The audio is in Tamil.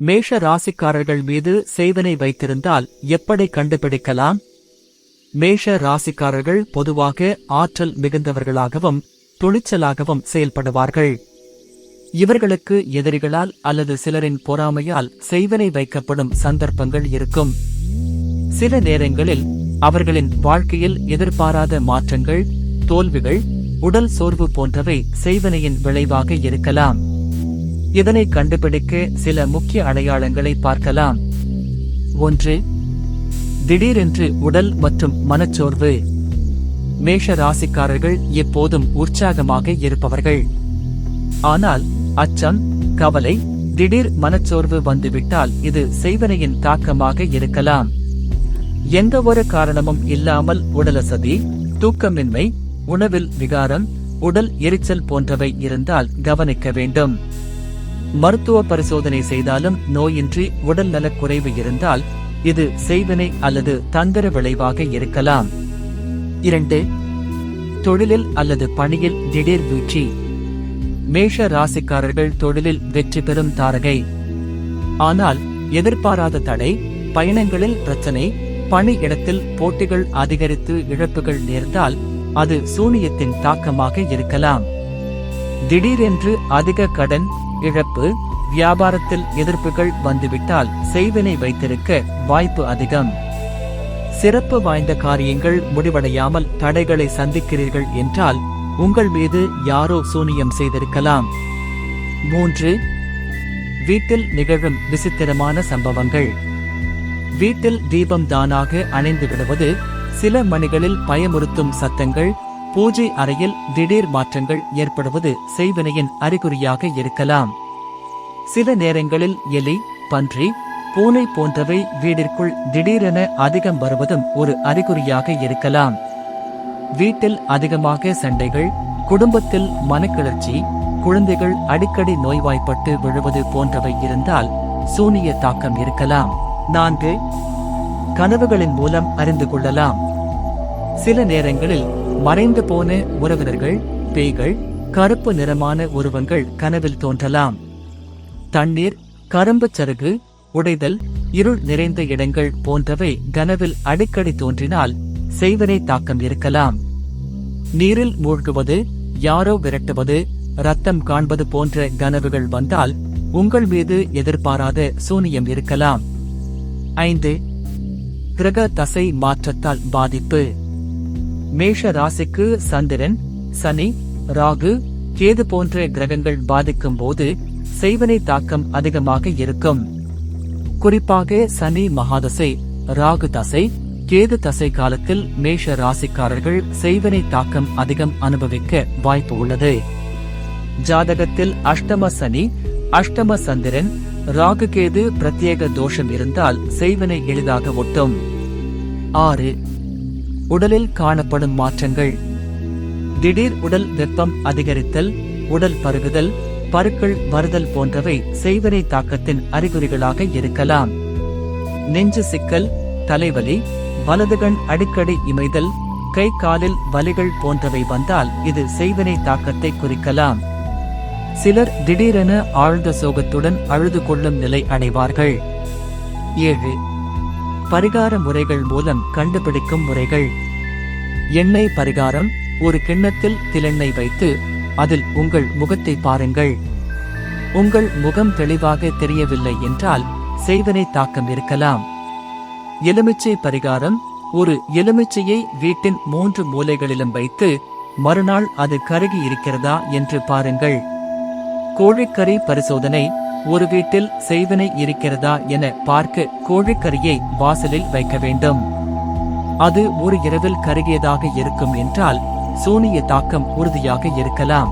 மேஷ ராசிக்காரர்கள் மீது செய்வனை வைத்திருந்தால் எப்படி கண்டுபிடிக்கலாம்? மேஷ ராசிக்காரர்கள் பொதுவாக ஆற்றல் மிகுந்தவர்களாகவும் துணிச்சலாகவும் செயல்படுவார்கள். இவர்களுக்கு எதிரிகளால் அல்லது சிலரின் பொறாமையால் செய்வனை வைக்கப்படும் சந்தர்ப்பங்கள் இருக்கும். சில நேரங்களில் அவர்களின் வாழ்க்கையில் எதிர்பாராத மாற்றங்கள் தோல்விகள் உடல் சோர்வு போன்றவை செய்வனையின் விளைவாக இருக்கலாம். இதனை கண்டுபிடிக்க சில முக்கிய அடையாளங்களை பார்க்கலாம். ஒன்று திடீரென்று உடல் மற்றும் மனச்சோர்வு. மேஷ ராசிக்காரர்கள் எப்போதும் உற்சாகமாக இருப்பவர்கள். ஆனால் அச்சம் கவலை திடீர் மனச்சோர்வு வந்துவிட்டால் இது செய்வனையின் தாக்கமாக இருக்கலாம். எந்த ஒரு காரணமும் இல்லாமல் உடலசதி தூக்கமின்மை உணவில் விகாரம் உடல் எரிச்சல் போன்றவை இருந்தால் கவனிக்க வேண்டும். மருத்துவ பரிசோதனை செய்தாலும் நோயின்றி உடல் நலக்குறைவு இருந்தால் இது செய்வினை அல்லது தந்திர விளைவாக இருக்கலாம். இரண்டு தொழிலில் அல்லது பணியில் திடீர் வீழ்ச்சி. மேஷ ராசிக்காரர்கள் தொழிலில் வெற்றி பெறும் தாரகை. ஆனால் எதிர்பாராத தடை பயணங்களில் பிரச்சனை பணி இடத்தில் போட்டிகள் அதிகரித்து இழப்புகள் நேர்ந்தால் அது சூனியத்தின் தாக்கமாக இருக்கலாம். திடீரென்று அதிக கடன் இழப்பு வியாபாரத்தில் எதிர்ப்புகள் வந்துவிட்டால் செய்வினை வைத்திருக்க வாய்ப்பு அதிகம். சிறப்பு வாய்ந்த காரியங்கள் முடிவடையாமல் தடைகளை சந்திக்கிறீர்கள் என்றால் உங்கள் மீது யாரோ சூனியம் செய்திருக்கலாம். மூன்று வீட்டில் நிகழும் விசித்திரமான சம்பவங்கள். வீட்டில் தீபம் தானாக அணைந்து விடுவது சில மணிகளில் பயமுறுத்தும் சத்தங்கள் பூஜை அறையில் திடீர் மாற்றங்கள் ஏற்படுவது செய்வினையின் அறிகுறியாக இருக்கலாம். சில நேரங்களில் எலி பன்றி பூனை போன்றவை வீடிற்குள் திடீரென அதிகம் வருவதும் ஒரு அறிகுறியாக இருக்கலாம். வீட்டில் அதிகமாக சண்டைகள் குடும்பத்தில் மனக்கிளர்ச்சி குழந்தைகள் அடிக்கடி நோய்வாய்ப்பட்டு விழுவது போன்றவை இருந்தால் சூனிய தாக்கம் இருக்கலாம். நான்கு கனவுகளின் மூலம் அறிந்து கொள்ளலாம். சில நேரங்களில் மறைந்து போன உறவினர்கள் பேய்கள் கருப்பு நிறமான உருவங்கள் கனவில் தோன்றலாம். தண்ணீர் கரும்பு சருகு உடைதல் இருள் நிறைந்த இடங்கள் போன்றவை கனவில் அடிக்கடி தோன்றினால் செய்வனை தாக்கம் இருக்கலாம். நீரில் மூழ்குவது யாரோ விரட்டுவது ரத்தம் காண்பது போன்ற கனவுகள் வந்தால் உங்கள் மீது எதிர்பாராத சூனியம் இருக்கலாம். ஐந்து கிரக தசை மாற்றத்தால் பாதிப்பு. மேஷ ராசிக்கு சந்திரன் சனி ராகு கேது போன்ற கிரகங்கள் பாதிக்கும் போது செய்வனை தாக்கம் அதிகமாக இருக்கும். குறிப்பாக சனி மகாதசை ராகு தசை கேது தசை காலத்தில் மேஷ ராசிக்காரர்கள் செய்வனை தாக்கம் அதிகம் அனுபவிக்க வாய்ப்பு உள்ளது. ஜாதகத்தில் அஷ்டம சனி அஷ்டம சந்திரன் ராகு கேது பிரத்யேக தோஷம் இருந்தால் செய்வனை எளிதாக ஒட்டும். ஆறு உடலில் காணப்படும் மாற்றங்கள். திடீர் உடல் வெப்பம் அதிகரித்தல் உடல் பருகுதல் பருக்கள் வருதல் போன்றவை செய்வனை தாக்கத்தின் அறிகுறிகளாக இருக்கலாம். நெஞ்சு சிக்கல் தலைவலி வலதுகண் அடிக்கடி இமைதல் கை காலில் வலிகள் போன்றவை வந்தால் இது செய்வனை தாக்கத்தை குறிக்கலாம். சிலர் திடீரென ஆழ்ந்த சோகத்துடன் அழுது கொள்ளும் நிலை அடைவார்கள். ஏழு பரிகார முறைகள் மூலம் கண்டுபிடிக்கும் முறைகள். எண்ணெய் பரிகாரம் ஒரு கிண்ணத்தில் திலெண்ணெய் வைத்து அதில் உங்கள் முகத்தை பாருங்கள். உங்கள் முகம் தெளிவாக தெரியவில்லை என்றால் செய்வனை தாக்கம் இருக்கலாம். எலுமிச்சை பரிகாரம் ஒரு எலுமிச்சையை வீட்டின் மூன்று மூலைகளிலும் வைத்து மறுநாள் அது கருகி இருக்கிறதா என்று பாருங்கள். கோழிக்கறி பரிசோதனை ஒரு வீட்டில் செய்வினை இருக்கிறதா என பார்க்க கோழிக்கறியை வாசலில் வைக்க வேண்டும். அது ஒரு இரவில் கருகியதாக இருக்கும் என்றால் சூனிய தாக்கம் உறுதியாக இருக்கலாம்.